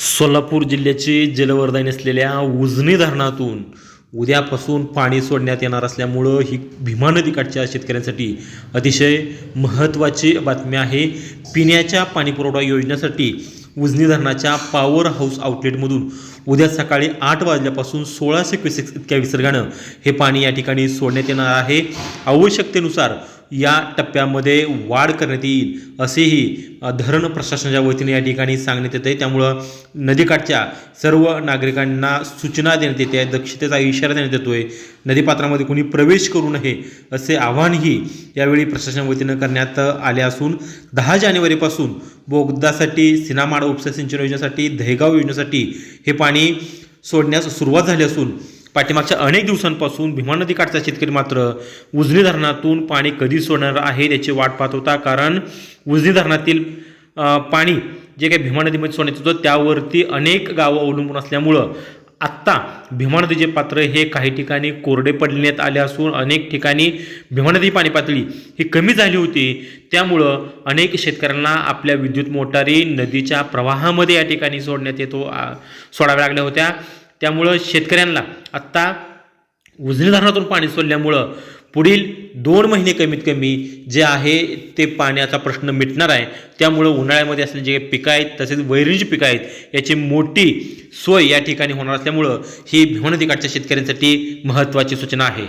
सोलापूर जिल्ह्याची जलवरदान असलेल्या उजनी धरणातून उद्यापासून पाणी सोडण्यात येणार असल्यामुळं ही भीमा नदीकाठच्या शेतकऱ्यांसाठी अतिशय महत्त्वाची बातमी आहे. पिण्याच्या पाणीपुरवठा योजनेसाठी उजनी धरणाच्या पॉवर हाऊस आउटलेटमधून उद्या सकाळी आठ वाजल्यापासून सोळाशे क्युसेक्स इतक्या विसर्गानं हे पाणी या ठिकाणी सोडण्यात येणार आहे. आवश्यकतेनुसार या टप्प्यामध्ये वाढ करण्यात येईल असेही धरण प्रशासनाच्या वतीने या ठिकाणी सांगण्यात येत आहे त्यामुळं नदीकाठच्या सर्व नागरिकांना सूचना देण्यात येते आहे दक्षतेचा इशारा देण्यात येतो आहे नदीपात्रामध्ये कोणी प्रवेश करू नये असे आवाहनही यावेळी प्रशासनाच्या वतीनं करण्यात आले असून दहा जानेवारीपासून बोगदासाठी सिनामाड उपसा सिंचन योजनेसाठी दहेगाव योजनेसाठी हे पाणी सोडण्यास सुरुवात झाली असून पाठीमागच्या अनेक दिवसांपासून भीमा नदीकाठचा शेतकरी मात्र उजनी धरणातून पाणी कधी सोडणार आहे याची वाट पाहत होता. कारण उजनी धरणातील पाणी जे काही भीमा नदीमध्ये सोडण्यात येतं त्यावरती अनेक गावं अवलंबून असल्यामुळं आत्ता भीमा नदीचे पात्र हे काही ठिकाणी कोरडे पडण्यात आले असून अनेक ठिकाणी भीमा नदी पाणी पातळी ही कमी झाली होती. त्यामुळं अनेक शेतकऱ्यांना आपल्या विद्युत मोटारी नदीच्या प्रवाहामध्ये या ठिकाणी सोडण्यात येतो सोडाव्या लागल्या होत्या. त्यामुळं शेतकऱ्यांना आत्ता उजनी धरणातून पाणी सोडल्यामुळं पुढील दोन महिने कमीत कमी जे आहे ते पाण्याचा प्रश्न मिटणार आहे. त्यामुळं उन्हाळ्यामध्ये असलेली जे पिकं आहेत तसेच वैरणीची पिकं आहेत याची मोठी सोय या ठिकाणी होणार असल्यामुळं ही भिवण तिकडच्या शेतकऱ्यांसाठी महत्त्वाची सूचना आहे.